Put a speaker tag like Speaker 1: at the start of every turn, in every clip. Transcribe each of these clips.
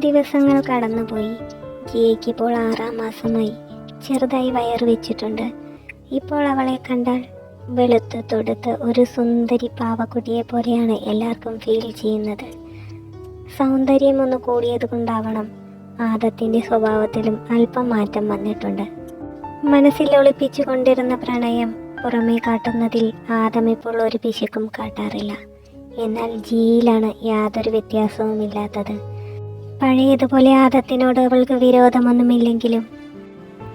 Speaker 1: ദിവസങ്ങൾ കടന്നുപോയി. ജിയയ്ക്ക് ഇപ്പോൾ ആറാം മാസമായി. ചെറുതായി വയറ് വെച്ചിട്ടുണ്ട്. ഇപ്പോൾ അവളെ കണ്ടാൽ വെളുത്ത് തൊടുത്ത് ഒരു സുന്ദരി പാവക്കുട്ടിയെ പോലെയാണ് എല്ലാവർക്കും ഫീൽ ചെയ്യുന്നത്. സൗന്ദര്യം ഒന്ന് കൂടിയത് കൊണ്ടാവണം. ആദത്തിന്റെ സ്വഭാവത്തിലും അല്പം മാറ്റം വന്നിട്ടുണ്ട്. മനസ്സിൽ ഒളിപ്പിച്ചു കൊണ്ടിരുന്ന പ്രണയം പുറമേ കാട്ടുന്നതിൽ ആദം ഇപ്പോൾ ഒരു പിശുക്കും കാട്ടാറില്ല. എന്നാൽ ജിയിലാണ് യാതൊരു വ്യത്യാസവുമില്ലാത്തത്. പഴയതുപോലെ ആദത്തിനോട് അവൾക്ക് വിരോധമൊന്നുമില്ലെങ്കിലും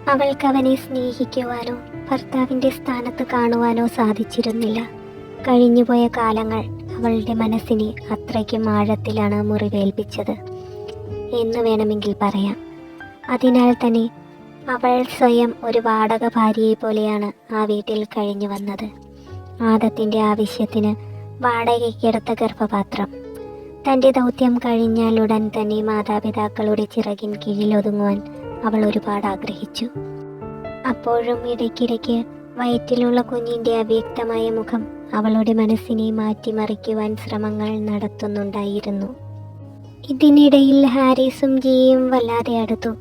Speaker 1: അവൾക്ക് അവനെ സ്നേഹിക്കുവാനോ ഭർത്താവിന്റെ സ്ഥാനത്ത് കാണുവാനോ സാധിച്ചിരുന്നില്ല. കഴിഞ്ഞുപോയ കാലങ്ങൾ അവളുടെ മനസ്സിനെ അത്രയ്ക്കും ആഴത്തിലാണ് മുറിവേൽപ്പിച്ചത്. എന്ന് വേണമെങ്കിൽ പറയാം. അതിനാൽ തന്നെ അവൾ സ്വയം ഒരു വാടക ഭാര്യയെ പോലെയാണ് ആ വീട്ടിൽ കഴിഞ്ഞു വന്നത്. ആദത്തിന്റെ ആവശ്യത്തിന് വാടകയ്ക്കെടുത്ത ഗർഭപാത്രം തന്റെ ദൗത്യം കഴിഞ്ഞാൽ ഉടൻ തന്നെ മാതാപിതാക്കളുടെ ചിറകിൻ കീഴിൽ ഒതുങ്ങുവാൻ അവൾ ഒരുപാട് ആഗ്രഹിച്ചു. അപ്പോഴും ഇടയ്ക്കിടയ്ക്ക് വയറ്റിലുള്ള കുഞ്ഞിന്റെ അവ്യക്തമായ മുഖം അവളുടെ മനസ്സിനെ മാറ്റിമറിക്കുവാൻ ശ്രമങ്ങൾ നടത്തുന്നുണ്ടായിരുന്നു. ഇതിനിടയിൽ ഹാരിസും ജിയും വല്ലാതെ അടുത്തു.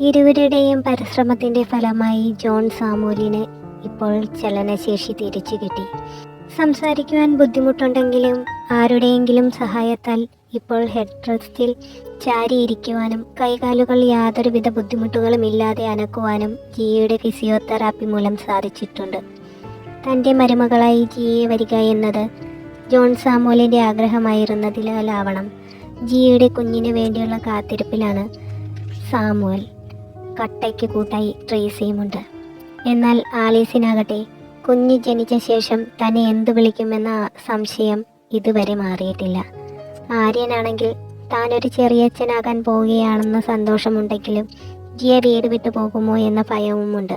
Speaker 1: ഇരുവരുടെയും പരിശ്രമത്തിന്റെ ഫലമായി ജോൺ സാമൂലിന് ഇപ്പോൾ ചലനശേഷി തിരിച്ചു കിട്ടി സംസാരിക്കുവാൻ ബുദ്ധിമുട്ടുണ്ടെങ്കിലും ആരുടെയെങ്കിലും സഹായത്താൽ ഇപ്പോൾ ഹെഡ് റെസ്റ്റിൽ ചാരിയിരിക്കുവാനും കൈകാലുകൾ യാതൊരുവിധ ബുദ്ധിമുട്ടുകളും ഇല്ലാതെ അനക്കുവാനും ജിയയുടെ ഫിസിയോതെറാപ്പി മൂലം സാധിച്ചിട്ടുണ്ട്. തന്റെ മരുമകളായി ജിയെ വരിക എന്നത് ജോൺ സാമോലിന്റെ ആഗ്രഹമായിരുന്നതിലാവണം. ജിയുടെ കുഞ്ഞിന് വേണ്ടിയുള്ള കാത്തിരിപ്പിലാണ് സാമുവൽ കട്ടയ്ക്ക് കൂട്ടായി ട്രേസിയുമുണ്ട് എന്നാൽ ആലീസിനാകട്ടെ കുഞ്ഞ് ജനിച്ച ശേഷം തന്നെ എന്തു വിളിക്കുമെന്ന സംശയം ഇതുവരെ മാറിയിട്ടില്ല. ആര്യനാണെങ്കിൽ താനൊരു ചെറിയച്ഛനാകാൻ പോവുകയാണെന്ന സന്തോഷമുണ്ടെങ്കിലും ജിയ വീട് വിട്ടു പോകുമോ എന്ന ഭയവുമുണ്ട്.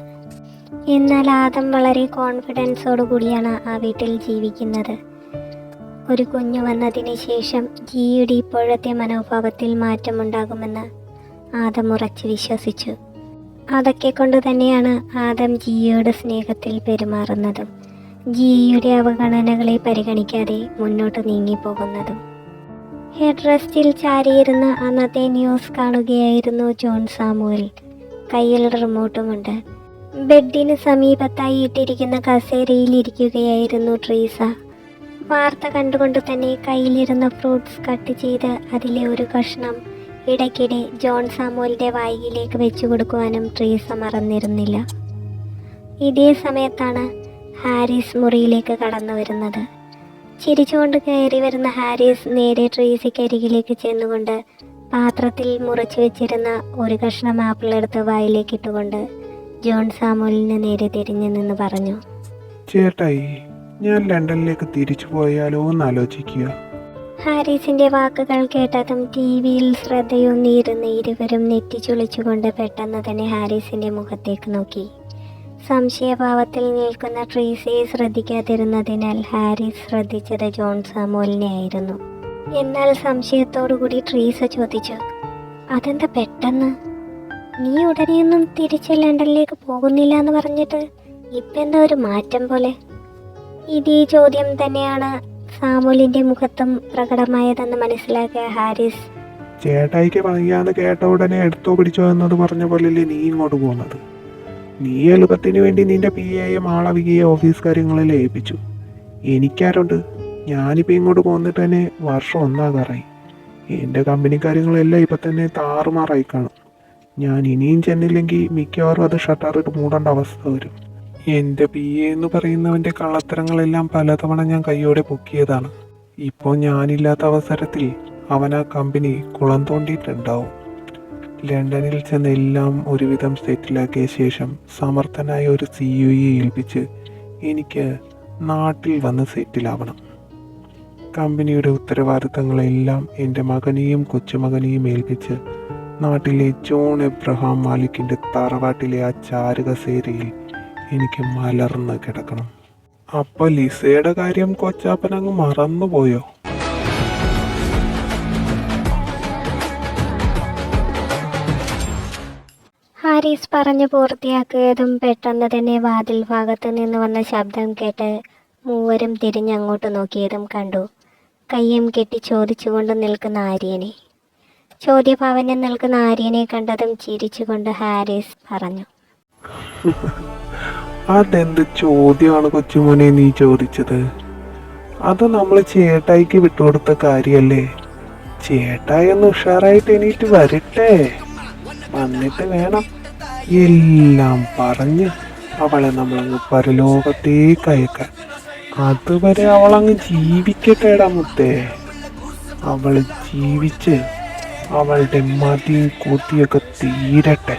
Speaker 1: എന്നാൽ ആദം വളരെ കോൺഫിഡൻസോടു കൂടിയാണ് ആ വീട്ടിൽ ജീവിക്കുന്നത്. ഒരു കുഞ്ഞു വന്നതിന് ശേഷം ജിയുടെ ഇപ്പോഴത്തെ മനോഭാവത്തിൽ മാറ്റമുണ്ടാകുമെന്ന് ആദം ഉറച്ചു വിശ്വസിച്ചു. അതൊക്കെ കൊണ്ട് തന്നെയാണ് ആദം ജിയോട് സ്നേഹത്തിൽ പെരുമാറുന്നതും ജിയുടെ അവഗണനകളെ പരിഗണിക്കാതെ മുന്നോട്ട് നീങ്ങിപ്പോകുന്നതും. ഹെഡ് റെസ്റ്റിൽ ചാരിയിരുന്ന അന്നത്തെ ന്യൂസ് കാണുകയായിരുന്നു ജോൺ സാമുവൽ. കയ്യിൽ റിമോട്ടുമുണ്ട്. ബെഡിന് സമീപത്തായി ഇട്ടിരിക്കുന്ന കസേരയിൽ ഇരിക്കുകയായിരുന്നു ട്രീസ. വാർത്ത കണ്ടുകൊണ്ട് തന്നെ കയ്യിലിരുന്ന ഫ്രൂട്ട്സ് കട്ട് ചെയ്ത് അതിലെ ഒരു കഷ്ണം ഇടയ്ക്കിടെ ജോൺ സാമുവലിന്റെ വായിലേക്ക് വെച്ചു കൊടുക്കുവാനും ട്രീസ മറന്നിരുന്നില്ല. ഇതേ സമയത്താണ് ഹാരിസ് മുറിയിലേക്ക് കടന്നു വരുന്നത്. ചിരിച്ചുകൊണ്ട് കയറി വരുന്ന ഹാരിസ് നേരെ ട്രീസയ്ക്കരികിലേക്ക് ചെന്നുകൊണ്ട് പാത്രത്തിൽ മുറിച്ചു വെച്ചിരുന്ന ഒരു കഷ്ണം ആപ്പിൾ എടുത്ത് വായിലേക്ക് ഇട്ടുകൊണ്ട് ജോൺ സാമുവലിന് നേരെ തിരിഞ്ഞു നിന്ന് പറഞ്ഞു.
Speaker 2: ചേട്ടായി ഞാൻ ലണ്ടനിലേക്ക് തിരിച്ചു പോയാലോ എന്ന് ആലോചിക്കുക.
Speaker 1: ഹാരിസിന്റെ വാക്കുകൾ കേട്ടതും ടി വിയിൽ ശ്രദ്ധയൊന്നിയിരുന്ന ഇരുവരും നെറ്റിച്ചുളിച്ചുകൊണ്ട് പെട്ടെന്ന് തന്നെ ഹാരിസിന്റെ മുഖത്തേക്ക് നോക്കി. സംശയഭാവത്തിൽ നിൽക്കുന്ന ട്രീസയെ ശ്രദ്ധിക്കാതിരുന്നതിനാൽ ഹാരിസ് ശ്രദ്ധിച്ചത് ജോൺ സാമോലിനെ ആയിരുന്നു. എന്നാൽ സംശയത്തോടുകൂടി ട്രീസ ചോദിച്ചു അതെന്താ പെട്ടെന്ന്? നീ ഉടനെയൊന്നും തിരിച്ച് ലണ്ടനിലേക്ക് പോകുന്നില്ല എന്ന് പറഞ്ഞിട്ട് ഇപ്പം എന്താ ഒരു മാറ്റം പോലെ? ഈ ചോദ്യം തന്നെയാണ് സാമുലിന്റെ മുഖത്തും പ്രകടമായതെന്ന് മനസ്സിലാക്കിയ ഹാരിസ്
Speaker 2: ചേട്ടായിക്ക് വയ്യാന്ന് കേട്ട ഉടനെ എടുത്തോ പിടിച്ചോ എന്നത് പറഞ്ഞ പോലെയല്ലേ നീ ഇങ്ങോട്ട് പോകുന്നത്? നീ എളുപ്പത്തിന് വേണ്ടി നിന്റെ പി എയെ മാളവികയെ ഓഫീസ് കാര്യങ്ങളിൽ ഏൽപ്പിച്ചു. എനിക്കാരുണ്ട്. ഞാനിപ്പോൾ ഇങ്ങോട്ട് പോന്നിട്ട് തന്നെ വർഷം ഒന്നാകാറായി. എന്റെ കമ്പനി കാര്യങ്ങളെല്ലാം ഇപ്പം തന്നെ താറുമാറായി കാണും. ഞാൻ ഇനിയും ചെന്നില്ലെങ്കിൽ മിക്കവാറും അത് ഷട്ടറിട്ട് മൂടേണ്ട അവസ്ഥ വരും. എന്റെ പി എ എന്ന് പറയുന്നവന്റെ കള്ളത്തരങ്ങളെല്ലാം പലതവണ ഞാൻ കൈയോടെ പൊക്കിയതാണ്. ഇപ്പോൾ ഞാനില്ലാത്ത അവസരത്തിൽ അവൻ ആ കമ്പനി കുളം തോണ്ടിയിട്ടുണ്ടാവും. ലണ്ടനിൽ ചെന്ന് എല്ലാം ഒരുവിധം സെറ്റിലാക്കിയ ശേഷം സമർത്ഥനായ ഒരു സി യു ഇ ഏൽപ്പിച്ച് എനിക്ക് നാട്ടിൽ വന്ന് സെറ്റിലാവണം. കമ്പനിയുടെ ഉത്തരവാദിത്തങ്ങളെല്ലാം എന്റെ മകനെയും കൊച്ചുമകനെയും ഏൽപ്പിച്ച് നാട്ടിലെ ജോൺ എബ്രഹാം മാലിക്കിന്റെ തറവാട്ടിലെ ആ ചാരുകസേരയിൽ എനിക്ക് മലർന്ന് കിടക്കണം. അപ്പൊ ലിസയുടെ കാര്യം കൊച്ചാപ്പൻ അങ്ങ് മറന്നുപോയോ?
Speaker 1: ഹാരിസ് പറഞ്ഞു പൂർത്തിയാക്കിയതും പെട്ടെന്ന് തന്നെ വാതിൽ ഭാഗത്ത് നിന്ന് വന്ന ശബ്ദം കേട്ട് മൂവരും തിരിഞ്ഞങ്ങോട്ട് നോക്കിയതും കണ്ടു. കയ്യും കെട്ടി ചോദിച്ചുകൊണ്ട് നിൽക്കുന്ന ആര്യനെ. ചോദ്യഭാവനെ നിൽക്കുന്ന ആര്യനെ കണ്ടതും ചിരിച്ചുകൊണ്ട് ഹാരിസ് പറഞ്ഞു.
Speaker 2: അതെന്ത് ചോദ്യമാണ് കൊച്ചുമോനെ നീ ചോദിച്ചത്? അത് നമ്മൾ ചേട്ടായിക്ക് വിട്ടുകൊടുത്ത കാര്യല്ലേ? ചേട്ടായി ഒന്ന് ഉഷാറായിട്ട് എണീറ്റ് വരട്ടെ. വന്നിട്ട് വേണം എല്ലാം പറഞ്ഞ് അവളെ നമ്മളങ്ങ് പരലോകത്തേക്ക് അയക്കാൻ. അതുവരെ അവളങ്ങ് ജീവിക്കട്ടെടാ മുത്തേ. അവൾ ജീവിച്ച് അവളുടെ മതിയും കൂത്തിയൊക്കെ തീരട്ടെ.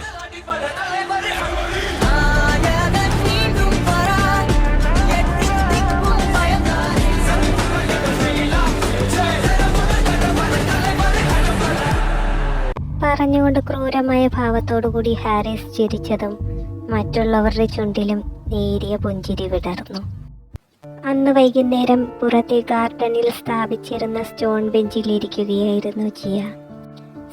Speaker 1: പറഞ്ഞുകൊണ്ട് ക്രൂരമായ ഭാവത്തോടുകൂടി ഹാരിസ് ചിരിച്ചതും മറ്റുള്ളവരുടെ ചുണ്ടിലും നേരിയ പുഞ്ചിരി വിടർന്നു. അന്ന് വൈകുന്നേരം പുറത്തെ ഗാർഡനിൽ സ്ഥാപിച്ചിരുന്ന സ്റ്റോൺ ബെഞ്ചിലിരിക്കുകയായിരുന്നു ജിയ.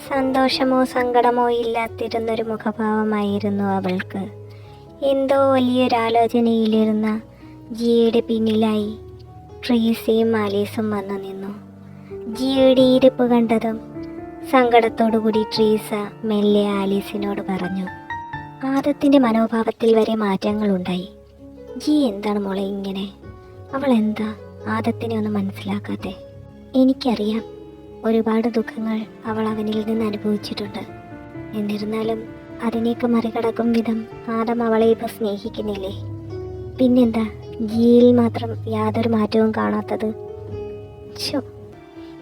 Speaker 1: സന്തോഷമോ സങ്കടമോ ഇല്ലാത്തിരുന്നൊരു മുഖഭാവമായിരുന്നു അവൾക്ക്. എന്തോ വലിയൊരാലോചനയിലിരുന്ന ജിയയുടെ പിന്നിലായി ട്രീസയും മാലീസും വന്നു നിന്നു. ജിയയുടെ ഇരിപ്പ് കണ്ടതും സങ്കടത്തോടുകൂടി ട്രീസ മെല്ലെ ആലീസിനോട് പറഞ്ഞു ആദത്തിന്റെ മനോഭാവത്തിൽ വരെ മാറ്റങ്ങളുണ്ടായി. ജി എന്താണ് മോളെ ഇങ്ങനെ? അവൾ എന്താ ആദത്തിനെ ഒന്നും മനസ്സിലാക്കാത്തെ? എനിക്കറിയാം ഒരുപാട് ദുഃഖങ്ങൾ അവൾ അവനിൽ നിന്ന് അനുഭവിച്ചിട്ടുണ്ട്. എന്നിരുന്നാലും അതിനേക്ക് മറികടക്കും വിധം ആദം അവളെ ഇപ്പോൾ സ്നേഹിക്കുന്നില്ലേ? പിന്നെന്താ ജിയിൽ മാത്രം യാതൊരു മാറ്റവും കാണാത്തത്? ഷോ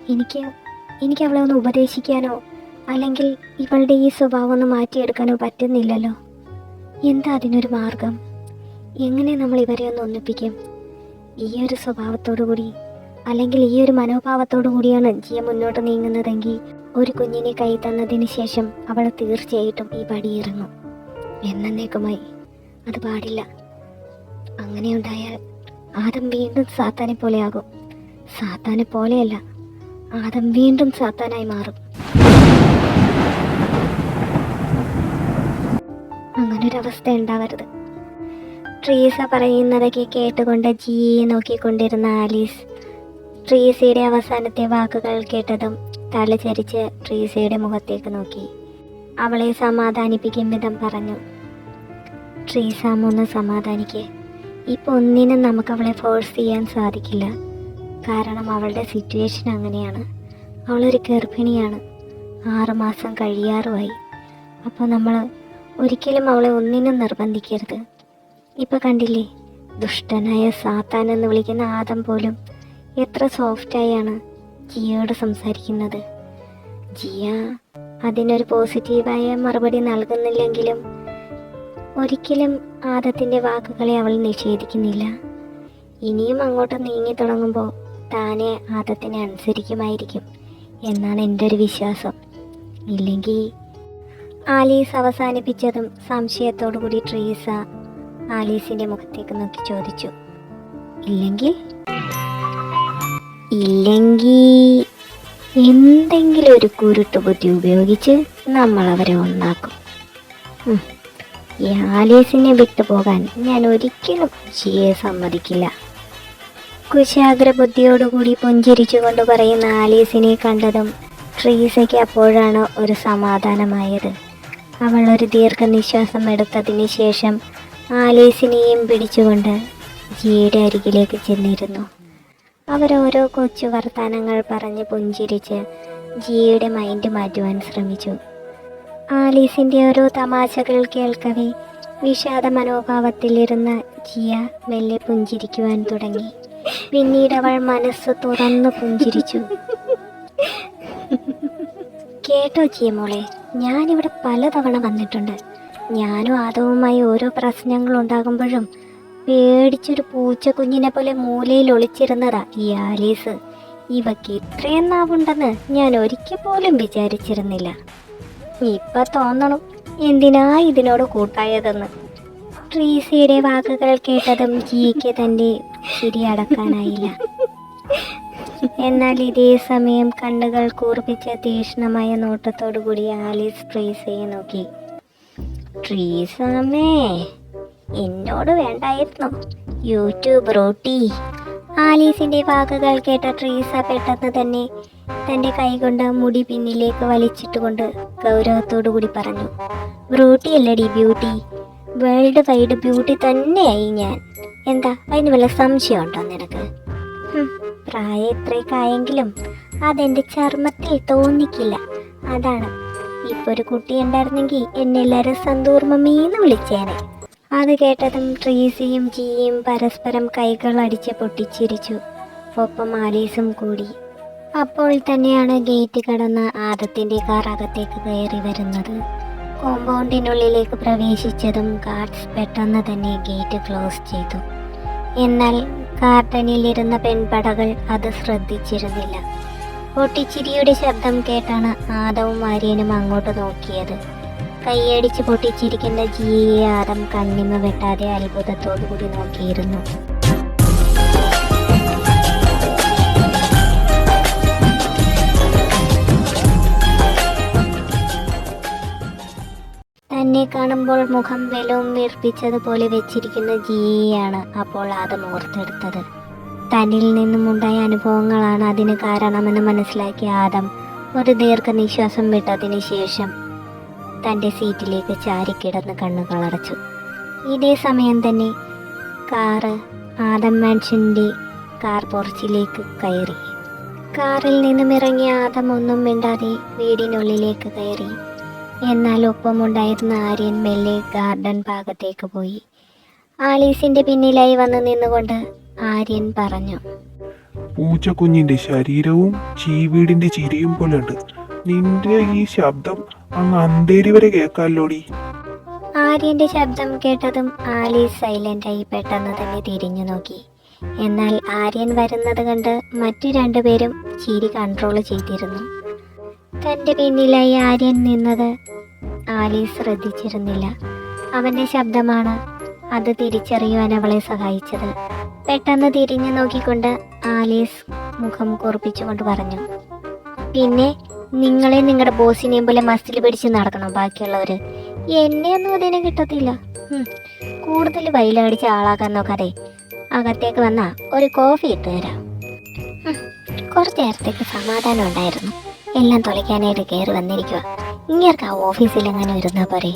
Speaker 1: എനിക്ക് എനിക്ക് അവളെ ഒന്ന് ഉപദേശിക്കാനോ അല്ലെങ്കിൽ ഇവളുടെ ഈ സ്വഭാവം ഒന്ന് മാറ്റിയെടുക്കാനോ പറ്റുന്നില്ലല്ലോ. എന്താ അതിനൊരു മാർഗം? എങ്ങനെ നമ്മൾ ഇവരെ ഒന്ന് ഒന്നിപ്പിക്കും? ഈ ഒരു സ്വഭാവത്തോടു കൂടി അല്ലെങ്കിൽ ഈ ഒരു മനോഭാവത്തോടു കൂടിയാണ് ജിയ മുന്നോട്ട് നീങ്ങുന്നതെങ്കിൽ ഒരു കുഞ്ഞിനെ കൈ തന്നതിന് ശേഷം അവൾ തീർച്ചയായിട്ടും ഈ പടിയിറങ്ങും എന്നേക്കുമായി അത് പാടില്ല. അങ്ങനെ ഉണ്ടായാൽ ആദം വീണ്ടും സാത്താനെ പോലെയാകും. സാത്താനെ പോലെയല്ല. ആദം വീണ്ടും സാത്താനായി മാറും. അങ്ങനൊരവസ്ഥ ഉണ്ടാവരുത് ട്രീസ പറയുന്നതൊക്കെ കേട്ടുകൊണ്ട് ജീ നോക്കിക്കൊണ്ടിരുന്ന ആലീസ് ട്രീസയുടെ അവസാനത്തെ വാക്കുകൾ കേട്ടതും തലചരിച്ച് ട്രീസയുടെ മുഖത്തേക്ക് നോക്കി. അവളെ സമാധാനിപ്പിക്കും വിധം പറഞ്ഞു. ട്രീസ സമാധാനിക്കേ സമാധാനിക്ക്. ഇപ്പൊ ഒന്നിനും നമുക്ക് അവളെ ഫോഴ്സ് ചെയ്യാൻ സാധിക്കില്ല. കാരണം അവളുടെ സിറ്റുവേഷൻ അങ്ങനെയാണ്. അവളൊരു ഗർഭിണിയാണ്. ആറുമാസം കഴിയാറുമായി അപ്പോൾ നമ്മൾ ഒരിക്കലും അവളെ ഒന്നിനും നിർബന്ധിക്കരുത്. ഇപ്പം കണ്ടില്ലേ? ദുഷ്ടനായ സാത്താൻ എന്ന് വിളിക്കുന്ന ആദം പോലും എത്ര സോഫ്റ്റായാണ് ജിയോട് സംസാരിക്കുന്നത്. ജിയ അതിനൊരു പോസിറ്റീവായ മറുപടി നൽകുന്നില്ലെങ്കിലും ഒരിക്കലും ആദത്തിന്റെ വാക്കുകളെ അവൾ നിഷേധിക്കുന്നില്ല. ഇനിയും അങ്ങോട്ട് നീങ്ങി തുടങ്ങുമ്പോൾ താനെ ആദത്തിനെ അനുസരിക്കുമായിരിക്കും എന്നാണ് എന്റെ ഒരു വിശ്വാസം. ഇല്ലെങ്കിൽ ആലീസ് അവസാനിപ്പിച്ചതും സംശയത്തോടു കൂടി ട്രീസ ആലീസിന്റെ മുഖത്തേക്ക് നോക്കി ചോദിച്ചു. ഇല്ലെങ്കിൽ? ഇല്ലെങ്കിൽ എന്തെങ്കിലും ഒരു കുരുട്ട് ബുദ്ധി ഉപയോഗിച്ച് നമ്മൾ അവരെ ഒന്നാക്കും. ഈ ആലീസിനെ വിട്ടുപോകാൻ ഞാൻ ഒരിക്കലും ജിയെ സമ്മതിക്കില്ല. കുശാഗ്ര ബുദ്ധിയോടുകൂടി പുഞ്ചിരിച്ചുകൊണ്ട് പറയുന്ന ആലീസിനെ കണ്ടതും ട്രീസയ്ക്ക് അപ്പോഴാണ് ഒരു സമാധാനമായത്. അവൾ ഒരു ദീർഘനിശ്വാസം എടുത്തതിന് ശേഷം ആലീസിനെയും പിടിച്ചുകൊണ്ട് ജിയുടെ അരികിലേക്ക് ചെന്നിരുന്നു. അവരോരോ കൊച്ചു വർത്തമാനങ്ങൾ പറഞ്ഞ് പുഞ്ചിരിച്ച് ജിയുടെ മൈൻഡ് മാറ്റുവാൻ ശ്രമിച്ചു. ആലീസിന്റെ ഓരോ തമാശകൾ കേൾക്കവേ വിഷാദ മനോഭാവത്തിലിരുന്ന ജിയ മെല്ലെ പുഞ്ചിരിക്കുവാൻ തുടങ്ങി. പിന്നീട് അവൾ മനസ്സ് തുറന്നു പുഞ്ചിരിച്ചു. കേട്ടോ ചിയമോളെ ഞാനിവിടെ പലതവണ വന്നിട്ടുണ്ട്. ഞാനും ആദവുമായി ഓരോ പ്രശ്നങ്ങൾ ഉണ്ടാകുമ്പോഴും പേടിച്ചൊരു പൂച്ച കുഞ്ഞിനെ പോലെ മൂലയിൽ ഒളിച്ചിരുന്നതാ ഈ ആലീസ്. ഇവക്ക് ഇത്രയും നാവുണ്ടെന്ന് ഞാൻ ഒരിക്കൽ പോലും വിചാരിച്ചിരുന്നില്ല. ഇപ്പം തോന്നണം എന്തിനാ ഇതിനോട് കൂട്ടായതെന്ന്. ട്രീസിയുടെ വാക്കുകൾ കേട്ടതും ജിക്ക് തന്റെ ചിരി അടക്കാനായില്ല എന്നാൽ ഇതേ സമയം കണ്ണുകൾ കൂർപ്പിച്ച തീഷ്ണമായ നോട്ടത്തോടു കൂടി ആലീസ് ട്രീസയെ നോക്കി. ട്രീസമേ എന്നോട് വേണ്ടായിരുന്നു. യൂട്യൂബ് റോട്ടി. ആലീസിന്റെ വാക്കുകൾ കേട്ട ട്രീസ പെട്ടെന്ന് തന്നെ തന്റെ കൈകൊണ്ട് മുടി പിന്നിലേക്ക് വലിച്ചിട്ടുകൊണ്ട് ഗൗരവത്തോടു കൂടി പറഞ്ഞു. ബ്രൂട്ടി അല്ലടി ബ്യൂട്ടി. വേൾഡ് വൈഡ് ബ്യൂട്ടി തന്നെയായി ഞാൻ. എന്താ? അതിന് വല്ല സംശയമുണ്ടോ നിനക്ക്? പ്രായം ഇത്രയൊക്കെ ആയെങ്കിലും അതെന്റെ ചർമ്മത്തിൽ തോന്നിക്കില്ല. അതാണ്. ഇപ്പൊ ഒരു കുട്ടി ഉണ്ടായിരുന്നെങ്കിൽ എന്നെ എല്ലാവരും സന്തൂർ മമ്മീന്ന് വിളിച്ചേനെ. അത് കേട്ടതും ട്രീസിയും ജിയും പരസ്പരം കൈകൾ അടിച്ച് പൊട്ടിച്ചിരിച്ചു. ഒപ്പം ആലീസും കൂടി. അപ്പോൾ തന്നെയാണ് ഗേറ്റ് കടന്ന് ആദത്തിന്റെ കാർ അകത്തേക്ക് കയറി വരുന്നത്. കോമ്പൗണ്ടിനുള്ളിലേക്ക് പ്രവേശിച്ചതും ഗാർഡ്സ് പെട്ടെന്ന് തന്നെ ഗേറ്റ് ക്ലോസ് ചെയ്തു. എന്നാൽ ഗാർഡനിലിരുന്ന പെൺപടകൾ അത് ശ്രദ്ധിച്ചിരുന്നില്ല. പൊട്ടിച്ചിരിയുടെ ശബ്ദം കേട്ടാണ് ആദവും ആര്യനും അങ്ങോട്ട് നോക്കിയത്. കൈയടിച്ച് പൊട്ടിച്ചിരിക്കുന്ന ജിയെ ആദം കണ്ണിമ വെട്ടാതെ അത്ഭുതത്തോടു കൂടി നോക്കിയിരുന്നു. തന്നെ കാണുമ്പോൾ മുഖം വെലവും വീർപ്പിച്ചതുപോലെ വെച്ചിരിക്കുന്ന ജീയാണ് അപ്പോൾ ആദം ഓർത്തെടുത്തത്. തന്നിൽ നിന്നും ഉണ്ടായ അനുഭവങ്ങളാണ് അതിന് കാരണമെന്ന് മനസ്സിലാക്കിയ ആദം ഒരു ദീർഘനിശ്വാസം വിട്ടതിന് ശേഷം തന്റെ സീറ്റിലേക്ക് ചാരിക്കിടന്ന് കണ്ണുകളടച്ചു ഇതേ സമയം തന്നെ കാറ് ആദം മാൻഷന്റെ കാർ പോർച്ചിലേക്ക് കയറി. കാറിൽ നിന്നും ഇറങ്ങിയ ആദം ഒന്നും മിണ്ടാതെ വീടിനുള്ളിലേക്ക് കയറി. എന്നാൽ ഒപ്പമുണ്ടായിരുന്ന ആര്യൻ മെല്ലെ ഗാർഡൻ ഭാഗത്തേക്ക് പോയി. ആലീസിന്റെ പിന്നിലായി വന്ന് നിന്നുകൊണ്ട് ആര്യൻ പറഞ്ഞു
Speaker 2: പൂച്ചക്കുഞ്ഞിന്റെ ശരീരവും ചീവീടിന്റെ ചിരിയും പോലെ ഉണ്ട് നിന്റെ ഈ ശബ്ദം അങ്ങ് അന്തേരി വരെ കേൾക്കാല്ലോടി
Speaker 1: ആര്യന്റെ ശബ്ദം കേട്ടതും ആലീസ് സൈലന്റായി പെട്ടെന്ന് തന്നെ തിരിഞ്ഞു നോക്കി. എന്നാൽ ആര്യൻ വരുന്നത് കണ്ട് മറ്റു രണ്ടുപേരും ചിരി കൺട്രോൾ ചെയ്തിരുന്നു. തന്റെ പിന്നിലായി ആര്യൻ നിന്നത്. ആലീസ് ശ്രദ്ധിച്ചിരുന്നില്ല. അവന്റെ ശബ്ദമാണ് അത് തിരിച്ചറിയുവാൻ അവളെ സഹായിച്ചത്. പെട്ടെന്ന് തിരിഞ്ഞു നോക്കിക്കൊണ്ട് ആലീസ് മുഖം കുറിപ്പിച്ചുകൊണ്ട് പറഞ്ഞു പിന്നെ നിങ്ങളെ നിങ്ങളുടെ ബോസിനെയും പോലെ മസ്തിൽ പിടിച്ച് നടക്കണം ബാക്കിയുള്ളവര്? എന്നെ ഒന്നും അതിനെ കിട്ടത്തില്ല. കൂടുതൽ വയലടിച്ച് ആളാക്കാൻ നോക്കാതെ അകത്തേക്ക് വന്നാ ഒരു കോഫി ഇട്ട് തരാം. കുറച്ച് നേരത്തേക്ക് സമാധാനം ഉണ്ടായിരുന്നു. എല്ലാം തുളയ്ക്കാനായിട്ട് കയറി വന്നിരിക്കുക ഇങ്ങേർക്ക് ആ ഓഫീസിൽ എങ്ങനെ ഇരുന്നാ പോരെ?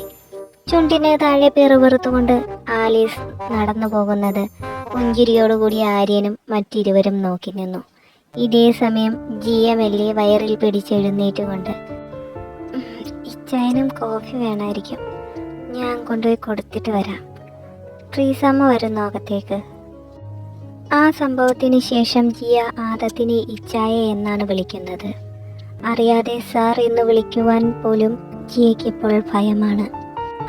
Speaker 1: ചുണ്ടിനെ താഴെ പിറുപിറുത്തുകൊണ്ട് ആലീസ് നടന്നു പോകുന്നത് പുഞ്ചിരിയോടുകൂടി ആര്യനും മറ്റിരുവരും നോക്കി നിന്നു. ഇതേ സമയം ജി എം എൽ എ വയറിൽ പിടിച്ചെഴുന്നേറ്റുകൊണ്ട് ഇച്ചായനും കോഫി വേണമായിരിക്കും ഞാൻ കൊണ്ടുപോയി കൊടുത്തിട്ട് വരാം. ട്രീസമ്മ വരുന്നു അകത്തേക്ക്. ആ സംഭവത്തിന് ശേഷം ജിയ ആദത്തിനെ ഇച്ചായ എന്നാണ് വിളിക്കുന്നത്. അറിയാതെ സാർ എന്ന് വിളിക്കുവാൻ പോലും ജിയയ്ക്കിപ്പോൾ ഭയമാണ്.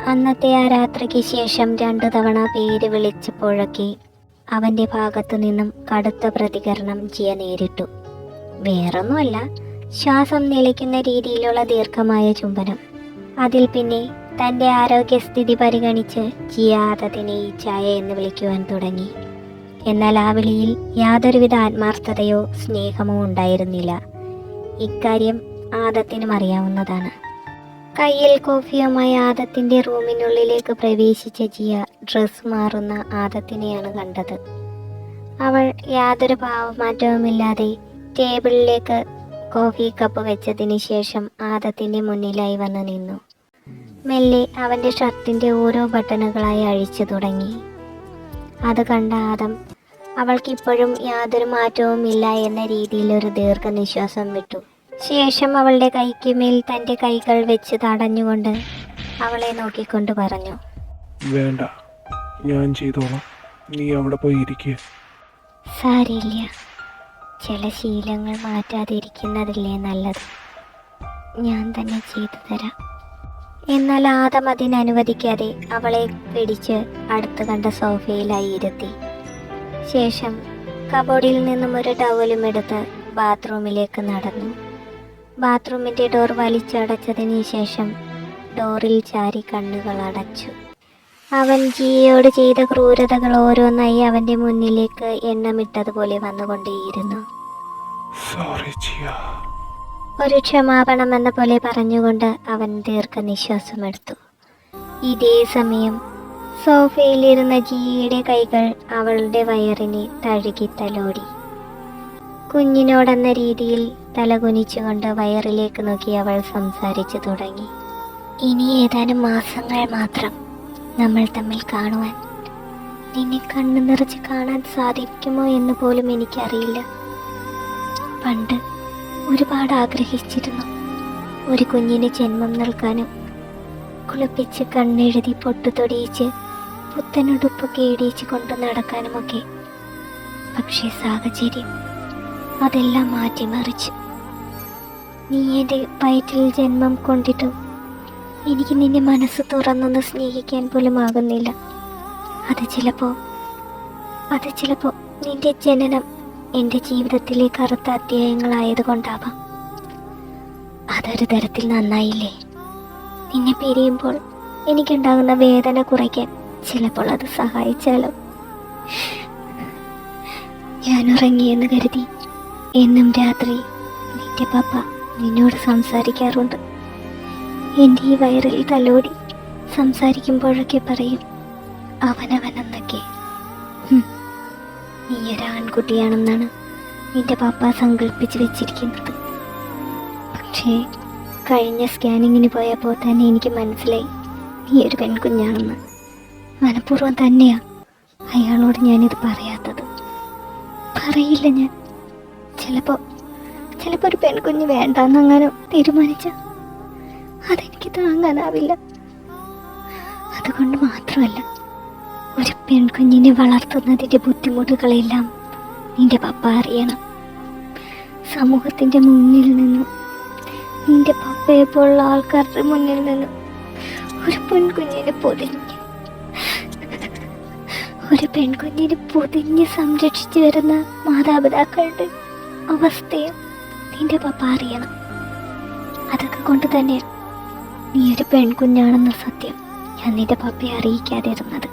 Speaker 1: അന്നത്തെ ആ രാത്രിക്ക് ശേഷം രണ്ടു തവണ പേര് വിളിച്ചപ്പോഴൊക്കെ അവന്റെ ഭാഗത്തു നിന്നും കടുത്ത പ്രതികരണം ജിയ നേരിട്ടു. വേറൊന്നുമല്ല ശ്വാസം നിലയ്ക്കുന്ന രീതിയിലുള്ള ദീർഘമായ ചുംബനം. അതിൽ പിന്നെ തന്റെ ആരോഗ്യസ്ഥിതി പരിഗണിച്ച് ജിയ അതതിനെ ഈ ചായ എന്ന് വിളിക്കുവാൻ തുടങ്ങി. എന്നാൽ ആ വിളിയിൽ യാതൊരുവിധ ആത്മാർത്ഥതയോ സ്നേഹമോ ഉണ്ടായിരുന്നില്ല. ഇക്കാര്യം ആദത്തിനും അറിയാവുന്നതാണ്. കയ്യിൽ കോഫിയുമായി ആദത്തിന്റെ റൂമിനുള്ളിലേക്ക് പ്രവേശിച്ച ജിയ ഡ്രസ് മാറുന്ന ആദത്തിനെയാണ് കണ്ടത്. അവൾ യാതൊരു ഭാവമാറ്റവുമില്ലാതെ ടേബിളിലേക്ക് കോഫി കപ്പ് വെച്ചതിന് ശേഷം ആദത്തിന്റെ മുന്നിലായി വന്ന് നിന്നു. മെല്ലെ അവന്റെ ഷർട്ടിന്റെ ഓരോ ബട്ടണുകളായി അഴിച്ചു തുടങ്ങി. അത് കണ്ട ആദം അവൾക്കിപ്പോഴും യാതൊരു മാറ്റവും ഇല്ല എന്ന രീതിയിൽ ഒരു ദീർഘനിശ്വാസം വിട്ടു. ശേഷം അവളുടെ കൈക്ക് മേൽ തന്റെ കൈകൾ വെച്ച് തടഞ്ഞുകൊണ്ട് അവളെ നോക്കിക്കൊണ്ട് പറഞ്ഞു.
Speaker 2: വേണ്ട ഞാൻ ചെയ്തോളാം. നീ അവിടെ പോയി ഇരിക്കുക
Speaker 1: സാരില്ല ചില ശീലങ്ങൾ മാറ്റാതിരിക്കുന്നതല്ലേ നല്ലത്. ഞാൻ തന്നെ ചെയ്തു തരാം. എന്നാൽ ആദം അതിനനുവദിക്കാതെ അവളെ പിടിച്ച് അടുത്ത് കണ്ട സോഫയിലായി ഇരുത്തി. ശേഷം കബോർഡിൽ നിന്നും ഒരു ടവലും എടുത്ത് ബാത്റൂമിലേക്ക് നടന്നു. ബാത്റൂമിന്റെ ഡോർ വലിച്ചടച്ചതിന് ശേഷം ഡോറിൽ ചാരി കണ്ണുകൾ അടച്ചു. അവൻ ജിയോട് ചെയ്ത ക്രൂരതകൾ ഓരോന്നായി അവന്റെ മുന്നിലേക്ക് എണ്ണമിട്ടതുപോലെ വന്നുകൊണ്ടേയിരുന്നു.
Speaker 2: സോറി ജിയ.
Speaker 1: ഒരു ക്ഷമാപണം എന്ന പോലെ പറഞ്ഞുകൊണ്ട് അവൻ ദീർഘനിശ്വാസമെടുത്തു. ഇതേ സമയം സോഫയിലിരുന്ന ജിയുടെ കൈകൾ അവളുടെ വയറിനെ തഴുകി തലോടി. കുഞ്ഞിനോടെന്ന രീതിയിൽ തലകുനിച്ചുകൊണ്ട് വയറിലേക്ക് നോക്കി അവൾ സംസാരിച്ചു തുടങ്ങി. ഇനി ഏതാനും മാസങ്ങൾ മാത്രം നമ്മൾ തമ്മിൽ കാണുവാൻ നിന്നെ കണ്ണു നിറച്ച് കാണാൻ സാധിക്കുമോ എന്ന് പോലും എനിക്കറിയില്ല. പണ്ട് ഒരുപാട് ആഗ്രഹിച്ചിരുന്നു ഒരു കുഞ്ഞിന് ജന്മം നൽകാനും കുളിപ്പിച്ച് കണ്ണെഴുതി പൊട്ടുതൊടിയിച്ച് പുത്തനുടുപ്പൊക്കെ ഇടിയിച്ച് കൊണ്ട് നടക്കാനുമൊക്കെ. പക്ഷേ സാഹചര്യം അതെല്ലാം മാറ്റിമറിച്ചു. നീ എന്റെ വയറ്റിൽ ജന്മം കൊണ്ടിട്ടും എനിക്ക് നിന്നെ മനസ്സ് തുറന്നൊന്ന് സ്നേഹിക്കാൻ പോലും ആകുന്നില്ല. അത് ചിലപ്പോൾ അത് ചിലപ്പോൾ നിന്റെ ജനനം എന്റെ ജീവിതത്തിലെ കറുത്ത അധ്യായങ്ങളായതുകൊണ്ടാവാം. അതൊരു തരത്തിൽ നന്നായില്ലേ? നിന്നെ പിരിയുമ്പോൾ എനിക്കുണ്ടാകുന്ന വേദന കുറയ്ക്കാൻ ചിലപ്പോൾ അത് സഹായിച്ചാലോ ഞാൻ ഉറങ്ങിയെന്ന് കരുതി എന്നും രാത്രി നിന്റെ പപ്പ നിന്നോട് സംസാരിക്കാറുണ്ട്. എന്റെ ഈ വയറിൽ തലോടി സംസാരിക്കുമ്പോഴൊക്കെ പറയും അവനവനെന്നൊക്കെ. നീ ഒരാൺകുട്ടിയാണെന്നാണ് നിന്റെ പപ്പ സങ്കല്പിച്ച് വെച്ചിരിക്കുന്നത്. പക്ഷേ കഴിഞ്ഞ സ്കാനിങ്ങിന് പോയപ്പോൾ തന്നെ എനിക്ക് മനസ്സിലായി നീ ഒരു പെൺകുഞ്ഞാണെന്ന്. മനഃപൂർവം തന്നെയാ അയാളോട് ഞാനിത് പറയാത്തത്. പറയില്ല ഞാൻ. ചിലപ്പോൾ ചിലപ്പോൾ ഒരു പെൺകുഞ്ഞ് വേണ്ടെന്നങ്ങനെ തീരുമാനിച്ച അതെനിക്ക് താങ്ങാനാവില്ല. അതുകൊണ്ട് മാത്രമല്ല ഒരു പെൺകുഞ്ഞിനെ വളർത്തുന്നതിന്റെ ബുദ്ധിമുട്ടുകളെല്ലാം നിന്റെ പപ്പ അറിയണം. സമൂഹത്തിന്റെ മുന്നിൽ നിന്നും നിന്റെ പപ്പയെ പോലുള്ള ആൾക്കാരുടെ മുന്നിൽ നിന്നും ഒരു പെൺകുഞ്ഞിനെ പൊതിഞ്ഞ് ഒരു പെൺകുഞ്ഞിനെ പൊതിഞ്ഞ് സംരക്ഷിച്ചു വരുന്ന മാതാപിതാക്കളുടെ അവസ്ഥയും നിന്റെ പപ്പ അറിയണം. അതൊക്കെ കൊണ്ട് തന്നെ നീ ഒരു പെൺകുഞ്ഞാണെന്ന സത്യം ഞാൻ നിന്റെ പപ്പയെ അറിയിക്കാതിരുന്നത്.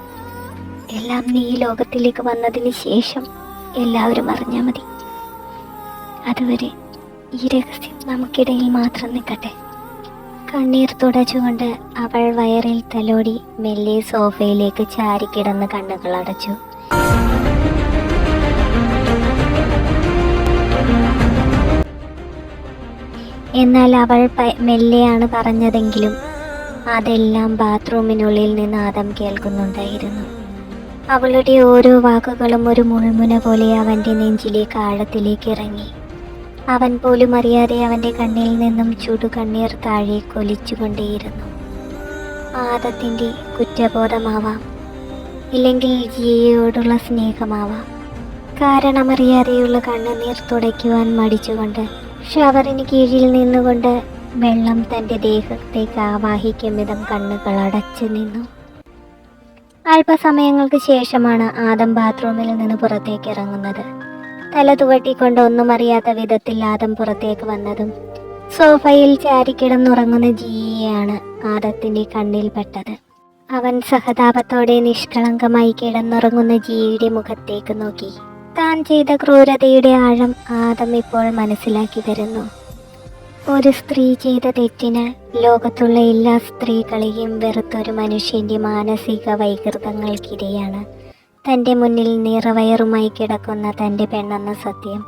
Speaker 1: എല്ലാം നീ ഈ ലോകത്തിലേക്ക് വന്നതിന് ശേഷം എല്ലാവരും അറിഞ്ഞാൽ മതി. അതുവരെ ഈ രഹസ്യം നമുക്കിടയിൽ മാത്രം നിൽക്കട്ടെ. കണ്ണീർ തുടച്ചുകൊണ്ട് അവൾ വയറിൽ തലോടി മെല്ലെ സോഫയിലേക്ക് ചാരിക്കിടന്ന് കണ്ണുകൾ അടച്ചു. എന്നാൽ അവൾ മെല്ലെയാണ് പറഞ്ഞതെങ്കിലും അതെല്ലാം ബാത്റൂമിനുള്ളിൽ നിന്ന് ആദം കേൾക്കുന്നുണ്ടായിരുന്നു. അവളുടെ ഓരോ വാക്കുകളും ഒരു മുൾമുന പോലെ അവന്റെ നെഞ്ചിലേക്ക് ആഴത്തിലേക്ക് ഇറങ്ങി. അവൻ പോലും അറിയാതെ അവന്റെ കണ്ണിൽ നിന്നും ചുടുകണ്ണീർ താഴെ കൊലിച്ചുകൊണ്ടേയിരുന്നു. ആദത്തിന്റെ കുറ്റബോധമാവാം. ഇല്ലെങ്കിൽ ജിയയോടുള്ള സ്നേഹമാവാം. കാരണമറിയാതെയുള്ള കണ്ണുനീർ തുടയ്ക്കുവാൻ മടിച്ചുകൊണ്ട് ഷവറിന് കീഴിൽ നിന്നുകൊണ്ട് വെള്ളം തന്റെ ദേഹത്തേക്ക് ആവാഹിക്കും വിധം കണ്ണുകൾ അടച്ചു നിന്നു. അല്പസമയങ്ങൾക്ക് ശേഷമാണ് ആദം ബാത്റൂമിൽ നിന്ന് പുറത്തേക്ക് ഇറങ്ങുന്നത്. തല തുവട്ടിക്കൊണ്ട് ഒന്നും അറിയാത്ത വിധത്തിൽ ആദം പുറത്തേക്ക് വന്നതും സോഫയിൽ ചാരിക്കിടന്നുറങ്ങുന്ന ജിയെയാണ് ആദത്തിന്റെ കണ്ണിൽപ്പെട്ടത് അവൻ സഹതാപത്തോടെ നിഷ്കളങ്കമായി കിടന്നുറങ്ങുന്ന ജീയുടെ മുഖത്തേക്ക് നോക്കി. താൻ ചെയ്ത ക്രൂരതയുടെ ആഴം ആദം ഇപ്പോൾ മനസ്സിലാക്കി വരുന്നു ഒരു സ്ത്രീ ചെയ്ത തെറ്റിന് ലോകത്തുള്ള എല്ലാ സ്ത്രീകളെയും വെറുത്തൊരു മനുഷ്യന്റെ മാനസിക വൈകൃതങ്ങൾക്കിടെയാണ് തന്റെ മുന്നിൽ നിറവയറുമായി കിടക്കുന്ന തന്റെ പെണ്ണെന്ന സത്യം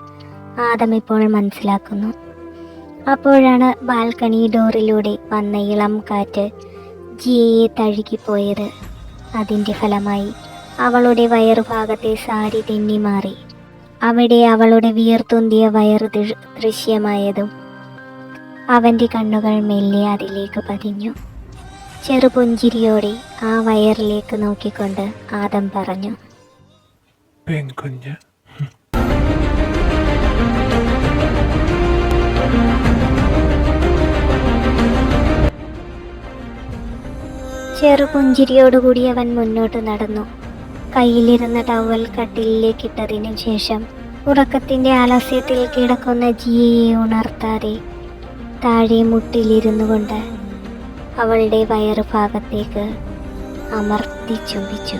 Speaker 1: ആദം ഇപ്പോൾ മനസ്സിലാക്കുന്നു. അപ്പോഴാണ് ബാൽക്കണി ഡോറിലൂടെ വന്ന ഇളം കാറ്റ് ജിയെ തഴുകിപ്പോയത്. അതിന്റെ ഫലമായി അവളുടെ വയറുഭാഗത്തെ സാരി തെന്നി മാറി. അവിടെ അവളുടെ വിയർത്തുന്തിയ വയറ് ദൃശ്യമായതും അവന്റെ കണ്ണുകൾ മെല്ലെ അതിലേക്ക് പതിഞ്ഞു. ചെറുപുഞ്ചിരിയോടെ ആ വയറിലേക്ക് നോക്കിക്കൊണ്ട് ആദം പറഞ്ഞു
Speaker 2: പെൺകുഞ്ഞ്
Speaker 1: ചെറുപുഞ്ചിരിയോടുകൂടി അവൻ മുന്നോട്ട് നടന്നു. കയ്യിലിരുന്ന ടവൽ കട്ടിലിലേക്ക് ഇട്ടതിനു ശേഷം ഉറക്കത്തിന്റെ ആലസ്യത്തിൽ കിടക്കുന്ന ജിയയെ ഉണർത്താതെ താഴെ മുട്ടിലിരുന്നു കൊണ്ട് അവളുടെ വയറുഭാഗത്തേക്ക് അമർത്തി ചുംബിച്ചു.